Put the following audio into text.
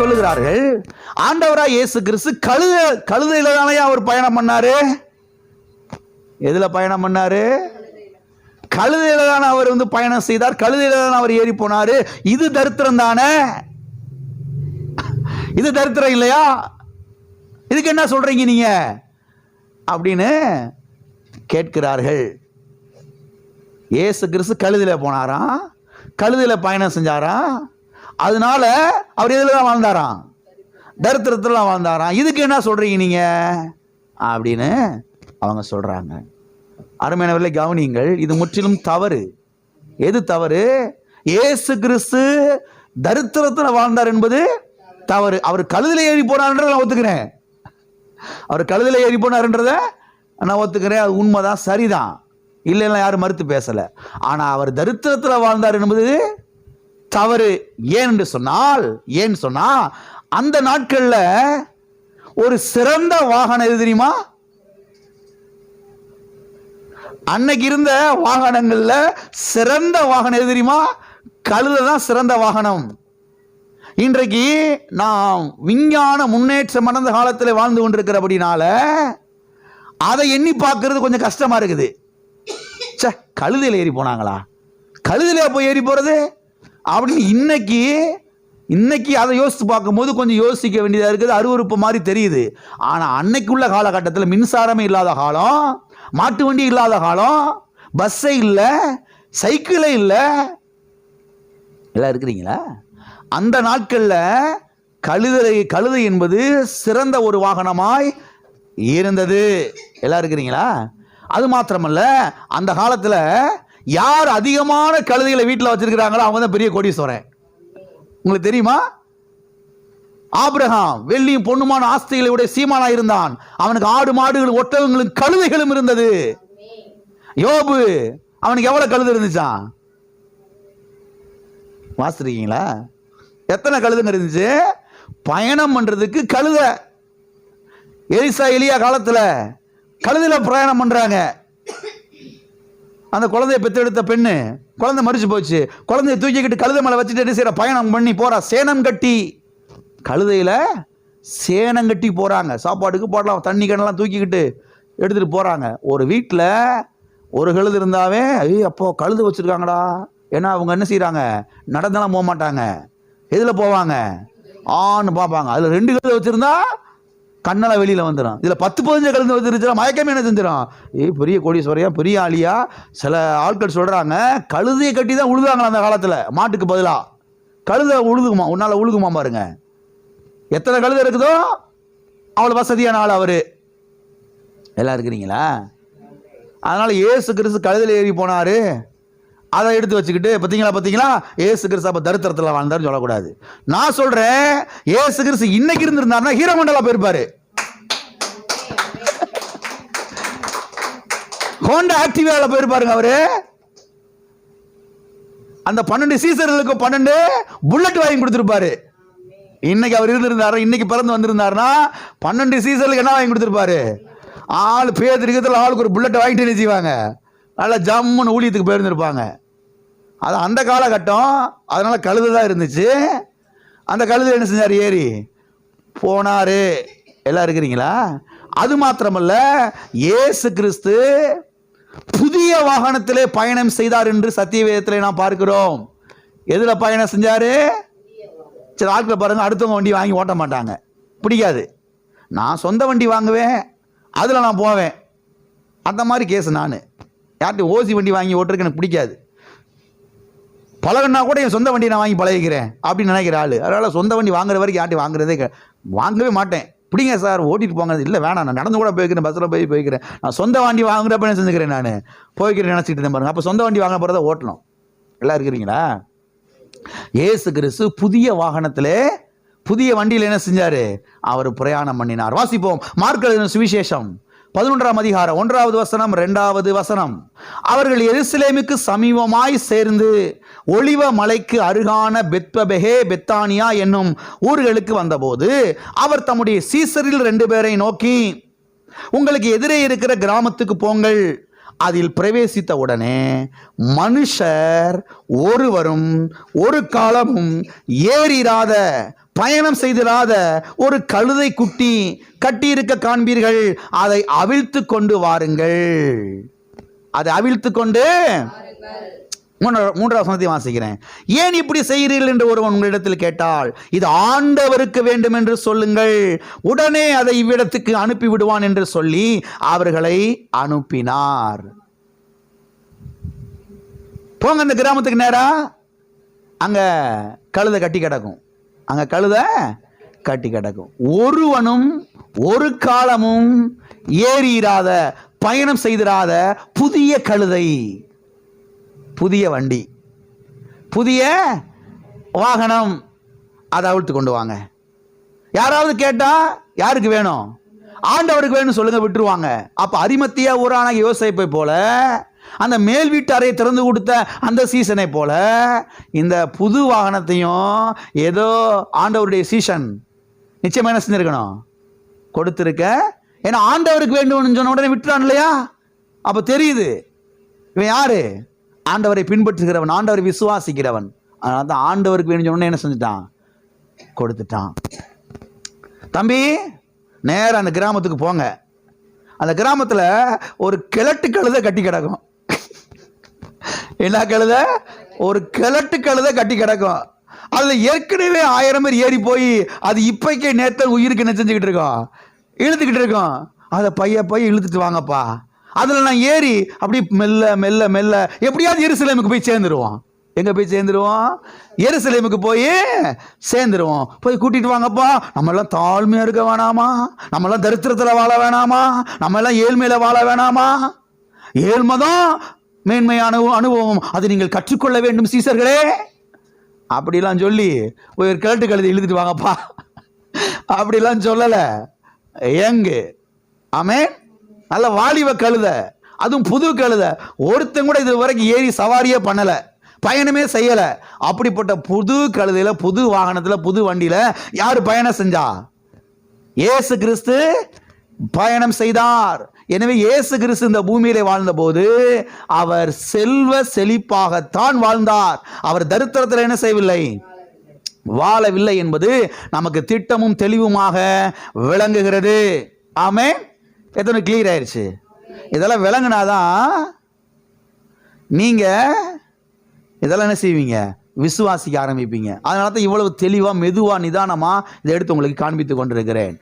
சொல்லுகிறார்கள் ஆண்டவராய் இயேசு கிறிஸ்து கழுத கழுதையில தானே அவர் பயணம் பண்ணாரு? எதுல பயணம் பண்ணாரு? கழுதையில தான் அவர் வந்து பயணம் செய்தார் கழுதையில தான் அவர் ஏறி போனாரு. இது தரித்திரம் தானே? இது தரித்திரம் இல்லையா? இதுக்கு என்ன சொல்றீங்க நீங்க? அப்படின்னு கேட்கிறார்கள். ஏசு கிறிஸ்து கழுதில போனாராம் கழுதில பயணம் செஞ்சாராம் அதனால அவர் எதில் தான் வாழ்ந்தாராம்? தரித்திரத்தில் வாழ்ந்தாராம். இதுக்கு என்ன சொல்கிறீங்க நீங்கள் அப்படின்னு அவங்க சொல்கிறாங்க அருமையானவர்களை கவனியுங்கள். இது முற்றிலும் தவறு. எது தவறு? ஏசு கிறிஸ்து தரித்திரத்தில் வாழ்ந்தார் என்பது தவறு. அவர் கழுதில ஏறி போனார்ன்றதை நான் ஒத்துக்கிறேன். அவர் கழுதில ஏறி போனார்ன்றத நான் ஒத்துக்கிறேன். அது உண்மைதான் சரிதான். இல்லைன்னா யாரும் மறுத்து பேசலை. ஆனால் அவர் தரித்திரத்தில் வாழ்ந்தார் என்பது தவறு ஏன் என்று சொன்னால் ஏன் சொன்னா அந்த நாட்கள்ல ஒரு சிறந்த வாகனம் எது தெரியுமா? அன்னைக்கு இருந்த வாகனங்கள்ல சிறந்த வாகனம் எது தெரியுமா? கழுதை தான் சிறந்த வாகனம். இன்றைக்கு நாம் விஞ்ஞான முன்னேற்றம் அடைந்த காலத்தில் வாழ்ந்து கொண்டிருக்கிறபடினால அதை எண்ணி பார்க்கறது கொஞ்சம் கஷ்டமா இருக்குது. ச்சே கழுதையில் ஏறி போனாங்களா? கழுதையில போய் ஏறி போறது? அப்படின்னு இன்னைக்கு இன்னைக்கு அதை யோசித்து பார்க்கும்போது கொஞ்சம் யோசிக்க வேண்டியதாக இருக்குது அருவருப்பு மாதிரி தெரியுது. ஆனால் அன்னைக்குள்ள காலகட்டத்தில் மின்சாரமே இல்லாத காலம் மாட்டு வண்டி இல்லாத காலம் பஸ்ஸே இல்லை சைக்கிளே இல்லை. எல்லாம் இருக்கிறீங்களா? அந்த நாட்களில் கழுதை கழுதை என்பது சிறந்த ஒரு வாகனமாய் இருந்தது. எல்லாம் இருக்கிறீங்களா? அது மாத்திரமல்ல அந்த காலத்தில் யார் அதிகமான கழுதைகளை வீட்டில் வச்சிருக்கிறாங்களோ அவங்க தான் பெரிய கோடீஸ்வரன். உங்களுக்கு தெரியுமா? ஆப்ரஹாம் வெள்ளியும் பொண்ணுமான ஆஸ்திகளை உடைய சீமானா இருந்தான். அவனுக்கு ஆடு மாடுகளும் ஒட்டகங்களும் கழுதைகளும் இருந்தது. யோபு அவனுக்கு எவ்வளவு கழுது இருந்துச்சான் வாசிருக்கீங்களா எத்தனை கழுதுங்க இருந்துச்சு? பயணம் பண்றதுக்கு கழுத. எலிசா எலியா காலத்துல கழுதில பிரயாணம் பண்றாங்க. அந்த குழந்தைய பெற்றெடுத்த பெண்ணு குழந்தை மறிச்சு போச்சு. குழந்தைய தூக்கிக்கிட்டு கழுதை மேலே வச்சுட்டு என்ன செய்யற பயணம் பண்ணி போறா. சேனம் கட்டி. கழுதையில சேனம் கட்டி போறாங்க. சாப்பாட்டுக்கு போடலாம். தண்ணி கண்ணெல்லாம் தூக்கிக்கிட்டு எடுத்துட்டு போறாங்க. ஒரு வீட்டில் ஒரு கழுது இருந்தாவே ஐயோ அப்போ கழுது வச்சிருக்காங்கடா. ஏன்னா அவங்க என்ன செய்கிறாங்க நடந்தெல்லாம் போக மாட்டாங்க. எதில் போவாங்க? ஆன்னு பார்ப்பாங்க. அதில் ரெண்டு கழுது வச்சுருந்தா கண்ணெல்லாம் வெளியில் வந்துடும் இதில் பத்து பதினஞ்சு கழுந்து வந்துருச்சுனா மயக்கமே என்ன செஞ்சிடும்? ஏய் பெரிய கோடீஸ்வரையா பெரிய ஆளியா? சில ஆட்கள் சொல்கிறாங்க கழுதையை கட்டி தான் உழுதாங்களா அந்த காலத்தில். மாட்டுக்கு பதிலாக கழுதை உழுகுமா உன்னால் உழுகுமா பாருங்க. எத்தனை கழுதை இருக்குதோ அவ்வளோ வசதியான ஆள் அவர். எல்லாம் இருக்கிறீங்களா? அதனால் ஏசு கிறிஸ்து கழுதில் ஏறி போனார். அதை எடுத்து வச்சுக்கிட்டு பார்த்தீங்களா பார்த்தீங்களா? ஏசு கிறிஸ்து அப்போ தருத்திரத்தில் வாழ்ந்தாருன்னு சொல்லக்கூடாது. நான் சொல்கிறேன் ஏசு கிறிஸ்து இன்னைக்கு இருந்திருந்தாருன்னா ஹீரோ மண்டலா போயிருப்பாரு. ஹோண்டா ஆக்டிவாவில் போயிருப்பாருங்க அவரு. அந்த பன்னெண்டு சீசர்களுக்கு பன்னெண்டு புல்லட் வாங்கி கொடுத்துருப்பாரு. இன்னைக்கு அவர் இருந்திருந்தாரு? இன்னைக்கு பிறந்து வந்திருந்தாருன்னா பன்னெண்டு சீசர்களுக்கு என்ன வாங்கி கொடுத்துருப்பாரு? ஆள் பேர் இருக்கிறதுல ஆளுக்கு ஒரு புல்லட் வாங்கிட்டு என்ன செய்வாங்க? நல்லா ஜம்முன்னு ஊழியத்துக்கு போயிருந்திருப்பாங்க. அது அந்த காலகட்டம் அதனால கழுது தான் இருந்துச்சு. அந்த கழுதை என்ன செஞ்சார்? ஏறி போனாரு. எல்லாம் இருக்கிறீங்களா? அது மாத்திரமல்ல ஏசு கிறிஸ்து புதிய வாகனத்திலே பயணம் செய்தார் என்று சத்தியவேதத்திலே நாம் பார்க்கிறோம். எதில் பயணம் செஞ்சாரு? சரி ஆட்களை பாருங்க அடுத்தவங்க வண்டி வாங்கி ஓட்ட மாட்டாங்க. பிடிக்காது. நான் சொந்த வண்டி வாங்குவேன் அதில் நான் போவேன். அந்த மாதிரி கேஸ் நான். யார்கிட்ட ஓசி வண்டி வாங்கி ஓட்டுறதுக்கு எனக்கு பிடிக்காது. பழகனா கூட என் சொந்த வண்டி நான் வாங்கி பழகிக்கிறேன் அப்படின்னு நினைக்கிற ஆள். அதனால் சொந்த வண்டி வாங்குற வரைக்கும் யார்ட்டி வாங்குறதே வாங்கவே மாட்டேன். பிடிங்க சார் ஓட்டிட்டு போங்க. இல்லை வேணாம் நான் நடந்து கூட போய்க்கிறேன் பஸ்ஸில் போய் போய்க்கிறேன். நான் சொந்த வண்டி வாங்குறப்ப என்ன செஞ்சுக்கிறேன் நான்? போய்க்கிறேன் நினச்சிக்கிட்டு இருந்தேன் பாருங்க. அப்போ சொந்த வண்டி வாங்க போகிறத ஓட்டணும். எல்லாம் இருக்கிறீங்களா? ஏசு கிறிஸ்து புதிய வாகனத்தில் புதிய வண்டியில் என்ன செஞ்சார்? அவர் பிரயாணம் பண்ணினார். வாசிப்போம். மார்க் சுவிசேஷம். பதினொன்றாம் அதிகாரம் ஒன்றாவது வசனம் ரெண்டாவது வசனம். அவர்கள் எருசலேமுக்கு சமீபமாய் சேர்ந்து ஒளிவ மலைக்கு அருகான பெத்பபெஹே பெத்தானியா என்னும் ஊர்களுக்கு வந்தபோது அவர் தம்முடைய சீசரில் ரெண்டு பேரை நோக்கி உங்களுக்கு எதிரே இருக்கிற கிராமத்துக்கு போங்கள். அதில் பிரவேசித்த உடனே மனுஷர் ஒருவரும் ஒரு காலமும் ஏறிராத பயணம் செய்திராத ஒரு கழுதை குட்டி கட்டியிருக்க காண்பீர்கள். அதை அவிழ்த்து கொண்டு வாருங்கள். அதை அவிழ்த்து கொண்டு மூன்றாவது வசனத்தை வாசிக்கிறேன். ஏன் இப்படி செய்கிறீர்கள் என்று ஒருவன் உங்களிடத்தில் கேட்டால் இது ஆண்டவருக்கு வேண்டும் என்று சொல்லுங்கள். உடனே அதை இவ்விடத்துக்கு அனுப்பி விடுவான் என்று சொல்லி அவர்களை அனுப்பினார். போங்க அந்த கிராமத்துக்கு நேரா. அங்க கழுதை கட்டி கிடக்கும். அங்கே கழுதை கட்டி கிடக்கும். ஒருவனும் ஒரு காலமும் ஏறியிராத பயணம் செய்திராத புதிய கழுதை புதிய வண்டி புதிய வாகனம் அதை அவிழ்த்து கொண்டு வாங்க. யாராவது கேட்டால் யாருக்கு வேணும்? ஆண்டவருக்கு வேணும் சொல்லுங்க விட்டுருவாங்க. அப்போ அரிமத்தியா ஊரான யோசிப்பை போல அந்த மேல் வீட்டு அறையை திறந்து கொடுத்த அந்த சீசனை போல இந்த புது வாகனத்தையும் ஏதோ ஆண்டவருடைய சீசன் நிச்சயமாக என்ன செஞ்சிருக்கணும்? கொடுத்துருக்க. ஏன்னா ஆண்டவருக்கு வேண்டும்னு சொன்ன உடனே விட்டுறான் இல்லையா? அப்போ தெரியுது. இவன் யாரு? ஆண்டவரை பின்பற்றுகிறவன் ஆண்டவரை விசுவாசிக்கிறவன். அதனால தான் ஆண்டவருக்கு வேணும் சொன்ன என்ன செஞ்சுட்டான்? கொடுத்துட்டான். தம்பி நேராக அந்த கிராமத்துக்கு போங்க. அந்த கிராமத்தில் ஒரு கிழட்டு கழுதை கட்டி கிடக்கும். என்ன கழுத? ஒரு கிழட்டு கழுத கட்டி கிடக்கும். அதில் ஏற்கனவே ஆயிரம் பேர் ஏறி போய் அது இப்போக்கே நேற்று உயிருக்கு என்ன செஞ்சுக்கிட்டு இருக்கோம்? இழுத்துக்கிட்டு இருக்கோம். அதை பைய போய் இழுத்துட்டு வாங்கப்பா. அதில் நான் ஏறி அப்படி மெல்ல மெல்ல மெல்ல எப்படியாவது எருசலேமுக்கு போய் சேர்ந்துருவோம். எங்கே போய் சேர்ந்துருவோம்? எருசலேமுக்கு போய் சேர்ந்துருவோம். போய் கூட்டிட்டு வாங்கப்பா. நம்ம எல்லாம் தாழ்மையாக இருக்க வேணாமா? நம்மெல்லாம் தரித்திரத்தில் வாழ வேணாமா? நம்மெல்லாம் ஏழ்மையில் வாழ வேணாமா? ஏழ்மை தான் மேன்மையான அனுபவம். அதை நீங்கள் கற்றுக்கொள்ள வேண்டும் சீசர்களே. அப்படிலாம் சொல்லி ஒரு கேட்டு கழுதி எழுதிட்டு வாங்கப்பா. அப்படிலாம் சொல்லலை. எங்கு ஆமே நல்ல வாலிப கழுத. அதுவும் புது கழுத. ஒருத்தன் கூட இது வரைக்கும் ஏறி சவாரியே பண்ணலை. பயணமே செய்யலை. அப்படிப்பட்ட புது கழுதையில் புது வாகனத்தில் புது வண்டியில் யார் பயணம் செஞ்சா? இயேசு கிறிஸ்து பயணம் செய்தார். எனவே இயேசு கிறிஸ்து இந்த பூமியிலே வாழ்ந்தபோது அவர் செல்வ செழிப்பாகத்தான் வாழ்ந்தார். அவர் தரித்திரத்தில் என்ன செய்யவில்லை? வாழவில்லை என்பது நமக்கு திட்டமும் தெளிவுமாக விளங்குகிறது. ஆமே எத்தனை கிளியர் ஆயிடுச்சு இதெல்லாம் விளங்குனாதான் நீங்க இதெல்லாம் என்ன செய்வீங்க? விசுவாசிக்க ஆரம்பிப்பீங்க. அதனால தான் இவ்வளவு தெளிவா மெதுவா நிதானமா இதை எடுத்து உங்களுக்கு காண்பித்து கொண்டிருக்கிறேன்.